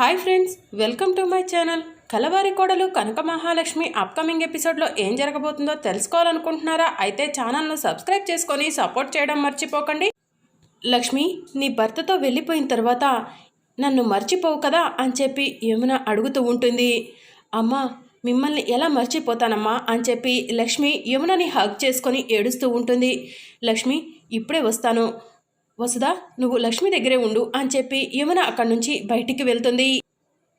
Hi friends welcome to my channel. Kalavari Kodalu Kanaka Mahalakshmi upcoming ఎపిసోడ్లో ఏం జరగబోతుందో తెలుసుకోవాలనుకుంటున్నారా? అయితే ఛానల్ను సబ్స్క్రైబ్ చేసుకొని సపోర్ట్ చేయడం మర్చిపోకండి. లక్ష్మి నీ భర్తతో వెళ్ళిపోయిన తర్వాత నన్ను మర్చిపోవు కదా అని చెప్పి యమున అడుగుతూ ఉంటుంది. అమ్మా మిమ్మల్ని ఎలా మర్చిపోతానమ్మా అని చెప్పి లక్ష్మి యమునని హగ్ చేసుకొని ఏడుస్తూ ఉంటుంది. లక్ష్మి ఇప్పుడే వస్తాను. వసుదా నువ్వు లక్ష్మి దగ్గరే ఉండు అని చెప్పి యమున అక్కడి నుంచి బయటికి వెళ్తుంది.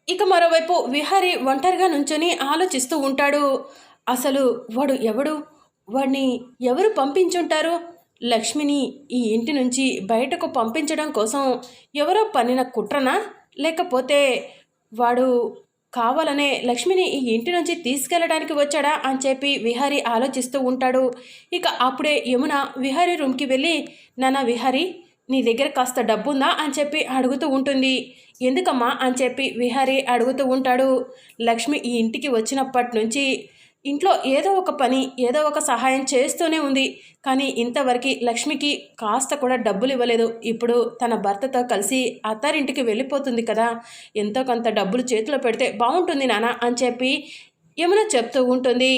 ఇక మరోవైపు విహారి ఒంటరిగా నుంచొని ఆలోచిస్తూ ఉంటాడు. అసలు వాడు ఎవడు? వాడిని ఎవరు పంపించుంటారు? లక్ష్మిని ఈ ఇంటి నుంచి బయటకు పంపించడం కోసం ఎవరో పన్నిన కుట్రనా? లేకపోతే వాడు కావాలనే లక్ష్మిని ఈ ఇంటి నుంచి తీసుకెళ్ళడానికి వచ్చాడా అని చెప్పి విహారి ఆలోచిస్తూ ఉంటాడు. ఇక అప్పుడే యమున విహారీ రూమ్కి వెళ్ళి నాన్న విహారీ నీ దగ్గర కాస్త డబ్బుందా అని చెప్పి అడుగుతూ ఉంటుంది. ఎందుకమ్మా అని చెప్పి విహారీ అడుగుతూ ఉంటాడు. లక్ష్మి ఈ ఇంటికి వచ్చినప్పటి నుంచి ఇంట్లో ఏదో ఒక పని ఏదో ఒక సహాయం చేస్తూనే ఉంది. కానీ ఇంతవరకు లక్ష్మికి కాస్త కూడా డబ్బులు ఇవ్వలేదు. ఇప్పుడు తన భర్తతో కలిసి అత్తారింటికి వెళ్ళిపోతుంది కదా. ఎంతో కొంత డబ్బులు చేతిలో పెడితే బాగుంటుంది నాన్న అని చెప్పి యమున చెప్తూ ఉంటుంది.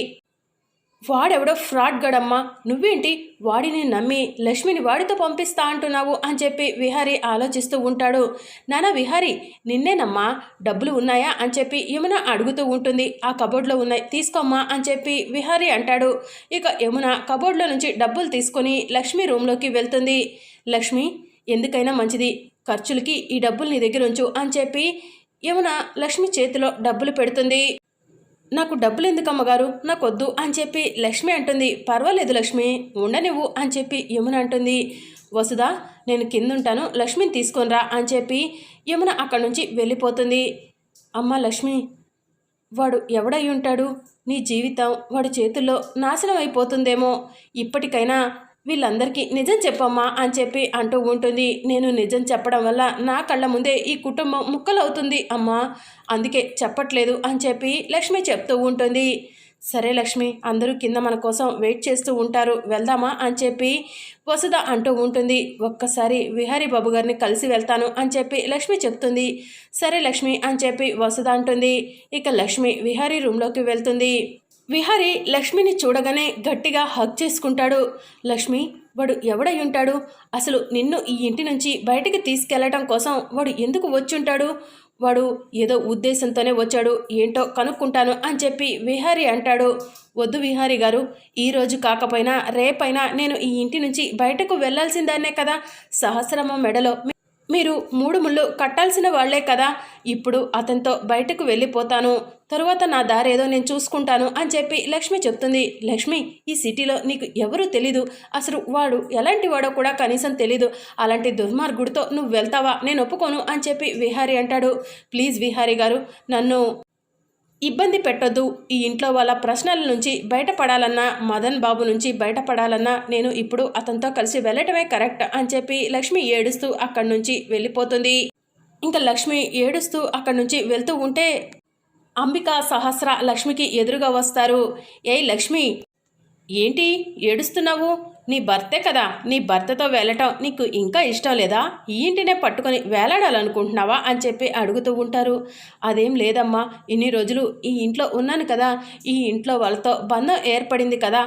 వాడెవడో ఫ్రాడ్ గడమ్మా. నువ్వేంటి? వాడిని నమ్మి లక్ష్మిని వాడితో పంపిస్తా అంటున్నావు అని చెప్పి విహారీ ఆలోచిస్తూ ఉంటాడు. నానా విహారీ నిన్నేనమ్మా? డబ్బులు ఉన్నాయా? అని చెప్పి యమున అడుగుతూ ఉంటుంది. ఆ కబోర్డ్లో ఉన్నాయి. తీసుకోమ్మా అని చెప్పి విహారీ అంటాడు. ఇక యమున కబోర్డ్లో నుంచి డబ్బులు తీసుకొని లక్ష్మి రూమ్లోకి వెళ్తుంది. లక్ష్మి ఎందుకైనా మంచిది. ఖర్చులకి ఈ డబ్బులు నీ దగ్గర ఉంచు అని చెప్పి యమున లక్ష్మి చేతిలో డబ్బులు పెడుతుంది. నాకు డబ్బులు ఎందుకు అమ్మగారు నాకు వద్దు అని చెప్పి లక్ష్మి అంటుంది. పర్వాలేదు లక్ష్మి ఉండనివ్వు అని చెప్పి యమున అంటుంది. వసుదా నేను కింద ఉంటాను లక్ష్మిని తీసుకొనిరా అని చెప్పి యమున అక్కడి నుంచి వెళ్ళిపోతుంది. అమ్మ లక్ష్మి వాడు ఎవడై ఉంటాడు నీ జీవితం వాడి చేతుల్లో నాశనం అయిపోతుందేమో ఇప్పటికైనా వీళ్ళందరికీ నిజం చెప్పమ్మా అని చెప్పి అంటూ ఉంటుంది. నేను నిజం చెప్పడం వల్ల నా కళ్ళ ముందే ఈ కుటుంబం ముక్కలవుతుంది అమ్మా. అందుకే చెప్పట్లేదు అని చెప్పి లక్ష్మి చెప్తూ ఉంటుంది. సరే లక్ష్మి అందరూ కింద మన కోసం వెయిట్ చేస్తూ ఉంటారు. వెళ్దామా అని చెప్పి వసుధ అంటూ ఉంటుంది. ఒక్కసారి విహారీ బాబు గారిని కలిసి వెళ్తాను అని చెప్పి లక్ష్మి చెప్తుంది. సరే లక్ష్మి అని చెప్పి వసుధ అంటుంది. ఇక లక్ష్మి విహారీ రూమ్లోకి వెళ్తుంది. విహారి లక్ష్మిని చూడగానే గట్టిగా హగ్ చేసుకుంటాడు. లక్ష్మి వాడు ఎవడై ఉంటాడు? అసలు నిన్ను ఈ ఇంటి నుంచి బయటికి తీసుకెళ్ళటం కోసం వాడు ఎందుకు వచ్చుంటాడు? వాడు ఏదో ఉద్దేశంతోనే వచ్చాడు. ఏంటో కనుక్కుంటాను అని చెప్పి విహారీ అంటాడు. వద్దు విహారీ గారు ఈరోజు కాకపోయినా రేపైనా నేను ఈ ఇంటి నుంచి బయటకు వెళ్ళాల్సిందాన్నే కదా. సహస్రమ మెడలో మీరు మూడు ముళ్ళు కట్టాల్సిన వాళ్ళే కదా. ఇప్పుడు అతనితో బయటకు వెళ్ళిపోతాను. తరువాత నా దారేదో నేను చూసుకుంటాను అని చెప్పి లక్ష్మి చెప్తుంది. లక్ష్మి ఈ సిటీలో నీకు ఎవరూ తెలీదు. అసలు వాడు ఎలాంటి వాడో కూడా కనీసం తెలీదు. అలాంటి దుర్మార్గుడితో నువ్వు వెళ్తావా? నేను ఒప్పుకోను అని చెప్పి విహారీ అంటాడు. ప్లీజ్ విహారీ గారు నన్ను ఇబ్బంది పెట్టొద్దు. ఈ ఇంట్లో వాళ్ళ ప్రశ్నల నుంచి బయటపడాలన్నా మదన్ బాబు నుంచి బయటపడాలన్నా నేను ఇప్పుడు అతనితో కలిసి వెళ్ళటమే కరెక్ట్ అని చెప్పి లక్ష్మి ఏడుస్తూ అక్కడి నుంచి వెళ్ళిపోతుంది. ఇంకా లక్ష్మి ఏడుస్తూ అక్కడి నుంచి వెళ్తూ ఉంటే అంబిక సహస్ర లక్ష్మికి ఎదురుగా వస్తారు. ఏయ్ లక్ష్మి ఏంటి ఏడుస్తున్నావు? నీ భర్తే కదా నీ భర్తతో వెళ్ళటం నీకు ఇంకా ఇష్టం లేదా? ఈ ఇంటినే పట్టుకొని వేలాడాలనుకుంటున్నావా అని చెప్పి అడుగుతూ ఉంటారు. అదేం లేదమ్మా ఇన్ని రోజులు ఈ ఇంట్లో ఉన్నాను కదా ఈ ఇంట్లో వాళ్ళతో బంధం ఏర్పడింది కదా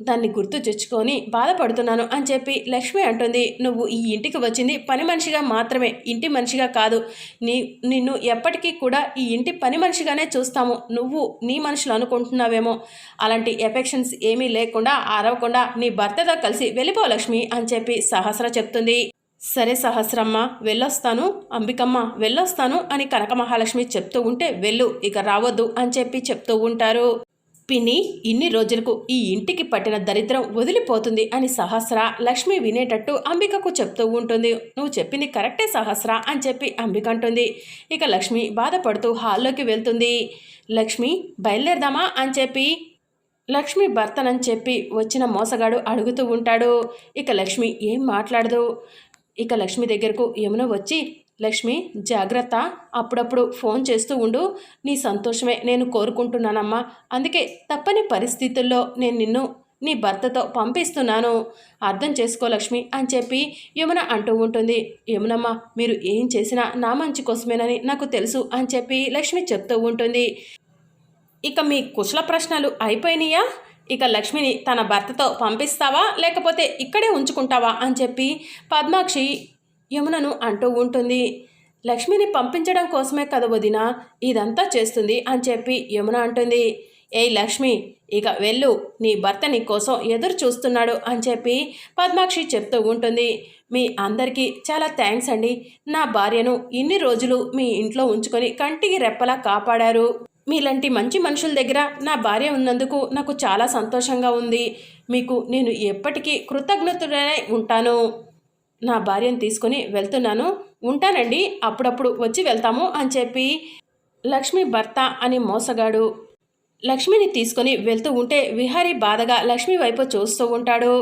దాన్ని గుర్తు తెచ్చుకొని బాధపడుతున్నాను అని చెప్పి లక్ష్మి అంటుంది. నువ్వు ఈ ఇంటికి వచ్చింది పని మనిషిగా మాత్రమే ఇంటి మనిషిగా కాదు. నీ నిన్ను ఎప్పటికీ కూడా ఈ ఇంటి పని మనిషిగానే చూస్తాము. నువ్వు నీ మనుషులు అనుకుంటున్నావేమో. అలాంటి ఎఫెక్షన్స్ ఏమీ లేకుండా ఆరవకుండా నీ భర్తతో కలిసి వెళ్ళిపో లక్ష్మి అని చెప్పి సహస్ర చెప్తుంది. సరే సహస్రమ్మ వెళ్ళొస్తాను. అంబికమ్మ వెళ్ళొస్తాను అని కనక మహాలక్ష్మి చెప్తూ ఉంటే వెళ్ళు ఇక రావద్దు అని చెప్పి చెప్తూ ఉంటారు. పిన్ని ఇన్ని రోజులకు ఈ ఇంటికి పట్టిన దరిద్రం వదిలిపోతుంది అని సహస్ర లక్ష్మి వినేటట్టు అంబికకు చెప్తూ ఉంటుంది. నువ్వు చెప్పింది కరెక్టే సహస్ర అని చెప్పి అంబిక అంటుంది. ఇక లక్ష్మి బాధపడుతూ హాల్లోకి వెళ్తుంది. లక్ష్మి బయలుదేరదామా? అని చెప్పి లక్ష్మి భర్తనని చెప్పి వచ్చిన మోసగాడు అడుగుతూ ఉంటాడు. ఇక లక్ష్మి ఏం మాట్లాడదు. ఇక లక్ష్మి దగ్గరకు యమున వచ్చి లక్ష్మి జాగ్రత్త. అప్పుడప్పుడు ఫోన్ చేస్తూ ఉండు. నీ సంతోషమే నేను కోరుకుంటున్నానమ్మా. అందుకే తప్పని పరిస్థితుల్లో నేను నిన్ను నీ భర్తతో పంపిస్తున్నాను. అర్థం చేసుకో లక్ష్మి అని చెప్పి యమున అంటూ ఉంటుంది. యమునమ్మ మీరు ఏం చేసినా నా మంచి కోసమేనని నాకు తెలుసు అని చెప్పి లక్ష్మి చెప్తూ ఉంటుంది. ఇక మీ కుశల ప్రశ్నలు అయిపోయినాయా? ఇక లక్ష్మిని తన భర్తతో పంపిస్తావా? లేకపోతే ఇక్కడే ఉంచుకుంటావా? అని చెప్పి పద్మాక్షి యమునను అంటూ ఉంటుంది. లక్ష్మిని పంపించడం కోసమే కదా వదిన ఇదంతా చేస్తుంది అని చెప్పి యమున అంటుంది. ఏయ్ లక్ష్మి ఇక వెళ్ళు నీ భర్త నీ కోసం ఎదురు చూస్తున్నాడు అని చెప్పి పద్మాక్షి చెప్తూ ఉంటుంది. మీ అందరికీ చాలా థ్యాంక్స్ అండి. నా భార్యను ఇన్ని రోజులు మీ ఇంట్లో ఉంచుకొని కంటికి రెప్పలా కాపాడారు. మీలాంటి మంచి మనుషుల దగ్గర నా భార్య ఉన్నందుకు నాకు చాలా సంతోషంగా ఉంది. మీకు నేను ఎప్పటికీ కృతజ్ఞతుడనే ఉంటాను. నా భార్యను తీసుకొని వెళ్తున్నాను. ఉంటానండి. అప్పుడప్పుడు వచ్చి వెళ్తాము అని చెప్పి లక్ష్మి భర్త అని మోసగాడు. లక్ష్మిని తీసుకొని వెళ్తూ ఉంటే విహారీ బాధగా లక్ష్మి వైపు చూస్తూ ఉంటాడు.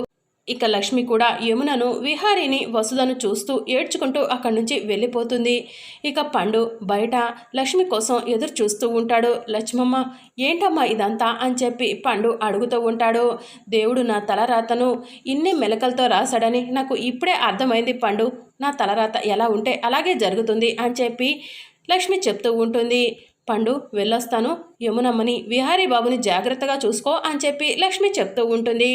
ఇక లక్ష్మి కూడా యమునను విహారీని వసుధను చూస్తూ ఏడ్చుకుంటూ అక్కడి నుంచి వెళ్ళిపోతుంది. ఇక పండు బయట లక్ష్మి కోసం ఎదురు చూస్తూ ఉంటాడు. లక్ష్మమ్మ ఏంటమ్మా ఇదంతా? అని చెప్పి పండు అడుగుతూ ఉంటాడు. దేవుడు నా తలరాతను ఇన్ని మెలకలతో రాశాడని నాకు ఇప్పుడే అర్థమైంది పండు. నా తలరాత ఎలా ఉంటే అలాగే జరుగుతుంది అని చెప్పి లక్ష్మి చెప్తూ ఉంటుంది. పండు వెళ్ళొస్తాను. యమునమ్మని విహారీ బాబుని జాగ్రత్తగా చూసుకో అని చెప్పి లక్ష్మి చెప్తూ ఉంటుంది.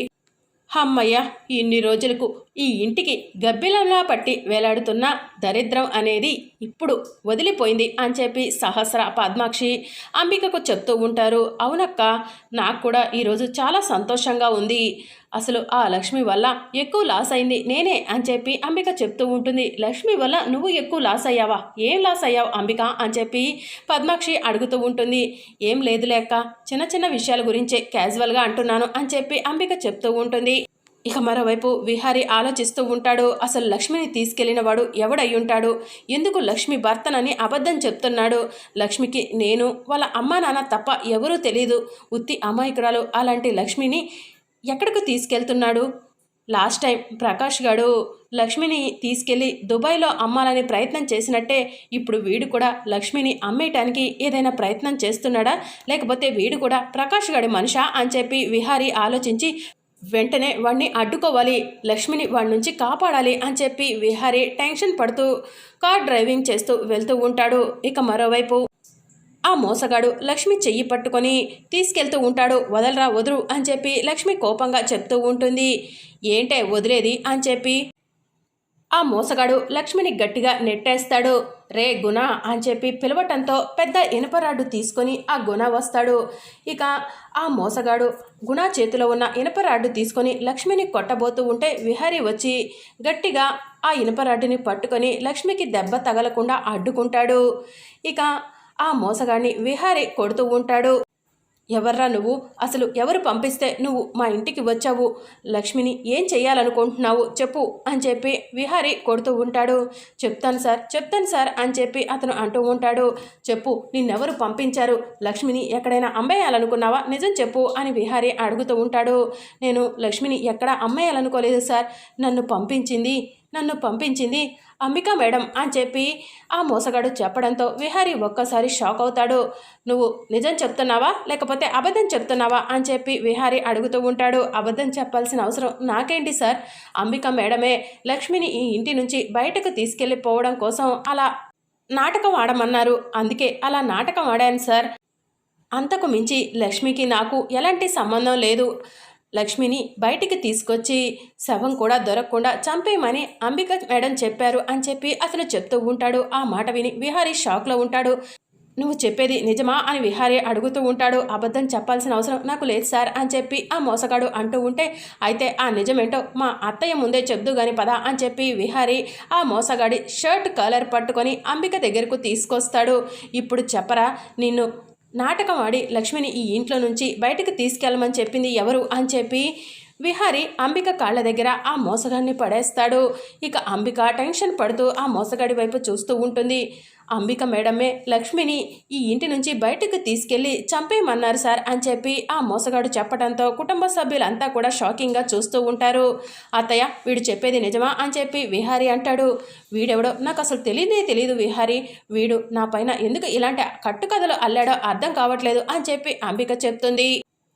అమ్మయ్య ఇన్ని రోజులకు ఈ ఇంటికి గబ్బిలంలా పట్టి వేలాడుతున్న దరిద్రం అనేది ఇప్పుడు వదిలిపోయింది అని చెప్పి సహస్ర పద్మాక్షి అంబికకు చెప్తూ ఉంటారు. అవునక్క నాకు కూడా ఈరోజు చాలా సంతోషంగా ఉంది. అసలు ఆ లక్ష్మి వల్ల ఎక్కువ లాస్ అయింది నేనే అని చెప్పి అంబిక చెప్తూ ఉంటుంది. లక్ష్మి వల్ల నువ్వు ఎక్కువ లాస్ అయ్యావా? ఏం లాస్ అయ్యావు అంబిక అని చెప్పి పద్మాక్షి అడుగుతూ ఉంటుంది. ఏం లేదు లేక చిన్న చిన్న విషయాల గురించే క్యాజువల్గా అంటున్నాను అని చెప్పి అంబిక చెప్తూ ఉంటుంది. ఇక మరోవైపు విహారి ఆలోచిస్తూ ఉంటాడు అసలు లక్ష్మిని తీసుకెళ్ళిన వాడు ఎవడై ఉంటాడు ఎందుకు లక్ష్మి భర్తనని అబద్ధం చెప్తున్నాడు? లక్ష్మికి నేను వాళ్ళ అమ్మా నాన్న తప్ప ఎవరూ తెలియదు ఉత్తి అమాయకురాలు అలాంటి లక్ష్మిని ఎక్కడికి తీసుకెళ్తున్నాడు? లాస్ట్ టైం ప్రకాష్ గాడు లక్ష్మిని తీసుకెళ్ళి దుబాయ్లో అమ్మాలని ప్రయత్నం చేసినట్టే ఇప్పుడు వీడు కూడా లక్ష్మిని అమ్మేయటానికి ఏదైనా ప్రయత్నం చేస్తున్నాడా? లేకపోతే వీడు కూడా ప్రకాష్ గాడి మనిషా? అని చెప్పి విహారీ ఆలోచించి వెంటనే వాడిని అడ్డుకోవాలి లక్ష్మిని వాడి నుంచి కాపాడాలి అని చెప్పి విహారి టెన్షన్ పడుతూ కార్ డ్రైవింగ్ చేస్తూ వెళ్తూ ఉంటాడు. ఇక మరోవైపు ఆ మోసగాడు లక్ష్మి చెయ్యి పట్టుకొని తీసుకెళ్తూ ఉంటాడు. వదలరా వదురు అని చెప్పి లక్ష్మి కోపంగా చెప్తూ ఉంటుంది. ఏంటే వదిలేది అని చెప్పి ఆ మోసగాడు లక్ష్మిని గట్టిగా నెట్టేస్తాడు. రే గుణ అని చెప్పి పిలవటంతో పెద్ద ఇనుపరాడు తీసుకొని ఆ గుణ వస్తాడు. ఇక ఆ మోసగాడు గుణ చేతిలో ఉన్న ఇనుపరాడు తీసుకొని లక్ష్మిని కొట్టబోతూ ఉంటే విహారీ వచ్చి గట్టిగా ఆ ఇనుపరాడ్డుని పట్టుకొని లక్ష్మికి దెబ్బ తగలకుండా అడ్డుకుంటాడు. ఇక ఆ మోసగాడిని విహారీ కొడుతూ ఉంటాడు. ఎవర్రా నువ్వు? అసలు ఎవరు పంపిస్తే నువ్వు మా ఇంటికి వచ్చావు? లక్ష్మిని ఏం చెయ్యాలనుకుంటున్నావు చెప్పు అని చెప్పి విహారి కొడుతూ ఉంటాడు. చెప్తాను సార్ చెప్తాను సార్ అని చెప్పి అతను అంటూ ఉంటాడు. చెప్పు నిన్నెవరు పంపించారు? లక్ష్మిని ఎక్కడైనా అమ్మేయాలనుకున్నావా? నిజం చెప్పు అని విహారి అడుగుతూ ఉంటాడు. నేను లక్ష్మిని ఎక్కడా అమ్మేయాలనుకోలేదు సార్. నన్ను పంపించింది నన్ను పంపించింది. అంబిక మేడం అని చెప్పి ఆ మోసగాడు చెప్పడంతో విహారీ ఒక్కసారి షాక్ అవుతాడు. నువ్వు నిజం చెప్తున్నావా? లేకపోతే అబద్ధం చెప్తున్నావా? అని చెప్పి విహారీ అడుగుతూ ఉంటాడు. అబద్ధం చెప్పాల్సిన అవసరం నాకేంటి సార్? అంబిక మేడమే లక్ష్మిని ఈ ఇంటి నుంచి బయటకు తీసుకెళ్ళిపోవడం కోసం అలా నాటకం ఆడమన్నారు. అందుకే అలా నాటకం ఆడాను సార్. అంతకు మించి లక్ష్మికి నాకు ఎలాంటి సంబంధం లేదు. లక్ష్మిని బయటికి తీసుకొచ్చి శవం కూడా దొరకకుండా చంపేయమని అంబిక మేడం చెప్పారు అని చెప్పి అతను చెప్తూ ఉంటాడు. ఆ మాట విని విహారీ షాక్లో ఉంటాడు. నువ్వు చెప్పేది నిజమా అని విహారీ అడుగుతూ ఉంటాడు. అబద్ధం చెప్పాల్సిన అవసరం నాకు లేదు సార్ అని చెప్పి ఆ మోసగాడు అంటూ ఉంటే అయితే ఆ నిజమేంటో మా అత్తయ్య ముందే చెప్దు గాని పదా అని చెప్పి విహారీ ఆ మోసగాడి షర్ట్ కలర్ పట్టుకొని అంబిక దగ్గరకు తీసుకొస్తాడు. ఇప్పుడు చెప్పరా నిన్ను నాటకం ఆడి లక్ష్మిని ఈ ఇంట్లో నుంచి బయటకు తీసుకెళ్ళమని చెప్పింది ఎవరు అని చెప్పి విహారి అంబిక కాళ్ళ దగ్గర ఆ మోసగాడిని పడేస్తాడు. ఇక అంబిక టెన్షన్ పడుతూ ఆ మోసగాడి వైపు చూస్తూ ఉంటుంది. అంబిక మేడమే లక్ష్మిని ఈ ఇంటి నుంచి బయటకు తీసుకెళ్ళి చంపేయమన్నారు సార్ అని చెప్పి ఆ మోసగాడు చెప్పడంతో కుటుంబ సభ్యులంతా కూడా షాకింగ్గా చూస్తూ ఉంటారు. అత్తయ్య వీడు చెప్పేది నిజమా అని చెప్పి విహారీ అంటాడు. వీడెవడో నాకు అసలు తెలియదే తెలియదు విహారీ. వీడు నా పైన ఎందుకు ఇలాంటి కట్టుకథలు అల్లాడో అర్థం కావట్లేదు అని చెప్పి అంబిక చెప్తుంది.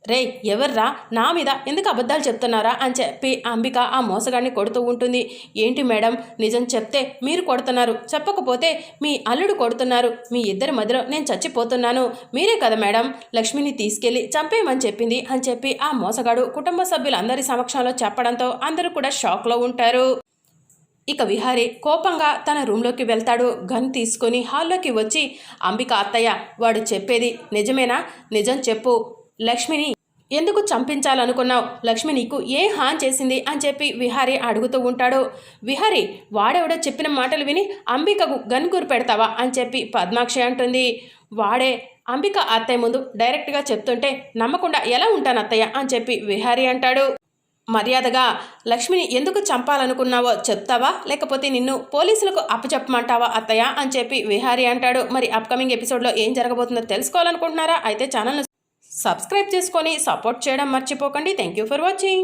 రే ఎవర్రా? నా మీద ఎందుకు అబద్ధాలు చెప్తున్నారా? అని చెప్పి అంబిక ఆ మోసగాడిని కొడుతూ ఉంటుంది. ఏంటి మేడం? నిజం చెప్తే మీరు కొడుతున్నారు. చెప్పకపోతే మీ అల్లుడు కొడుతున్నారు. మీ ఇద్దరి మధ్యలో నేను చచ్చిపోతున్నాను. మీరే కదా మేడం? లక్ష్మిని తీసుకెళ్ళి చంపేయమని చెప్పింది అని చెప్పి ఆ మోసగాడు కుటుంబ సభ్యులందరి సమక్షంలో చెప్పడంతో అందరూ కూడా షాక్లో ఉంటారు. ఇక విహారి కోపంగా తన రూమ్లోకి వెళ్తాడు. గన్ తీసుకొని హాల్లోకి వచ్చి అంబిక అత్తయ్య వాడు చెప్పేది నిజమేనా? నిజం చెప్పు. లక్ష్మిని ఎందుకు చంపించాలనుకున్నావు? లక్ష్మి నీకు ఏ హాన్ చేసింది అని చెప్పి విహారి అడుగుతూ ఉంటాడు. విహారి వాడెవడో చెప్పిన మాటలు విని అంబికకు గన్ పెడతావా అని చెప్పి పద్మాక్షి అంటుంది. వాడే అంబిక అత్తయ్య ముందు డైరెక్ట్గా చెప్తుంటే నమ్మకుండా ఎలా ఉంటాను అత్తయ్య అని చెప్పి విహారి అంటాడు. మర్యాదగా లక్ష్మిని ఎందుకు చంపాలనుకున్నావో చెప్తావా? లేకపోతే నిన్ను పోలీసులకు అప్పచెప్పమంటావా అత్తయ్య అని చెప్పి విహారి అంటాడు. మరి అప్కమింగ్ ఎపిసోడ్లో ఏం జరగబోతుందో తెలుసుకోవాలనుకుంటున్నారా? అయితే ఛానల్ను సబ్స్క్రైబ్ చేసుకొని సపోర్ట్ చేయడం మర్చిపోకండి. Thank you for watching